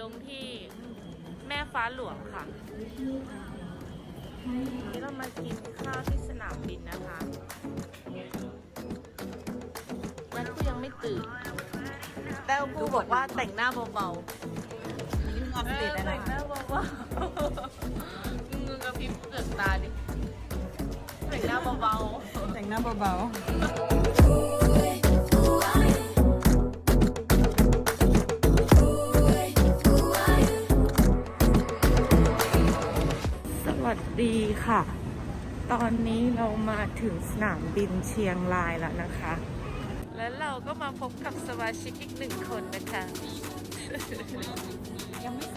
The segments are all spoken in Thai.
ลงที่แม่ฟ้าหลวงค่ะวันนี้เรามากินข้าวที่สนามบินนะคะวันกูยังไม่ตื่นแต้วกูบอกว่าแต่งหน้าเบาๆนี่มึงออกสเตจได้ไหมแต่งหน้าเบาๆมึงกับพริมพ์เปลือกตาดิแต่งหน้าเบาๆแต่งหน้าเบาส ดีค่ะ ตอนนี้เรามาถึงสนามบินเชียงรายแล้วนะคะ และเราก็มาพบกับสมาชิกอีกหนึ่งคนนะคะๆยังไม่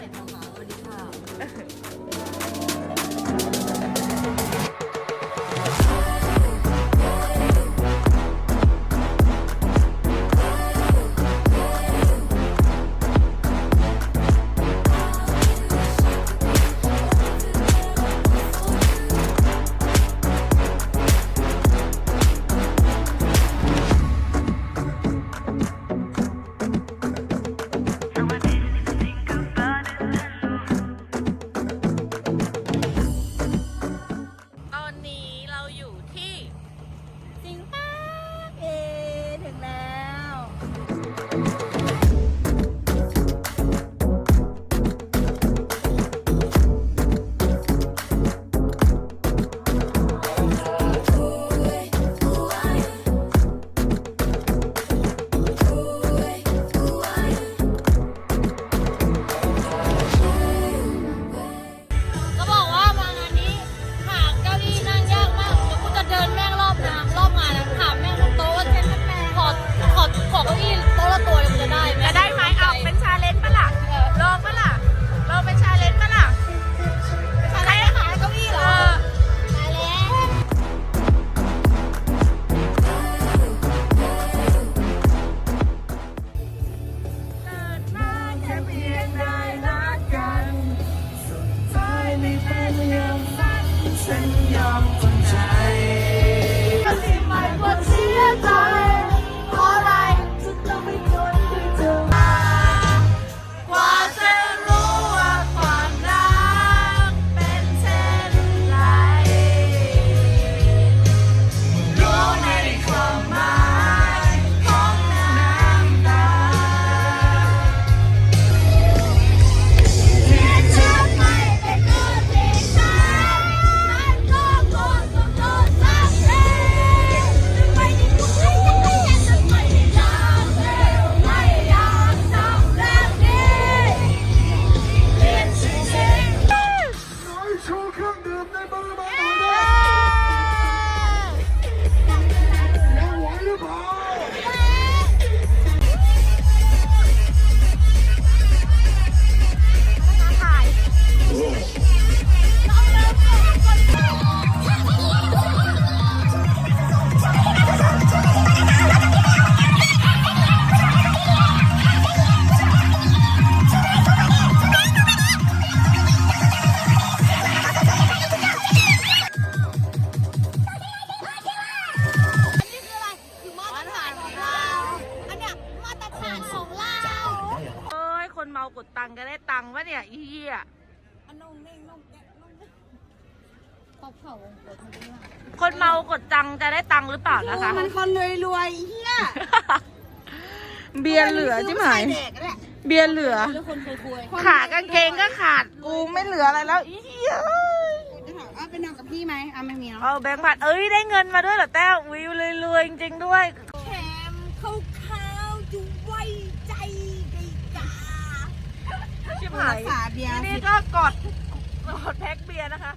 ได้ตังค์วะเนี่ยอีเหี้ยอันนงเน่งนงแกะนงตบเข่าวงกดมันด้วยคนเมากดตังค์จะได้ตังค์หรือเปล่านะคะ มันคนรวยรวยๆเฮียเบียร์เหลือใช่ไหมเด็กแหละเบียร์เหลือ แล้วคนคุยขากางเกงก็ขาดกูไม่เหลืออะไรแล้วอีเหี้ยจะถามว่าไปนอนกับพี่ไหมอะไม่มีเนาะเอาแบงค์พันเอ้ยได้เงินมาด้วยเหรอแต้ววิวเลยรวยจริงๆด้วย แถมข้าวข้าวๆอยู่ไว้ใจดีกา ชิบ รั หายกษาเบียร์ทีสินี่ก็กดกดแพ็คเบียร์นะคะ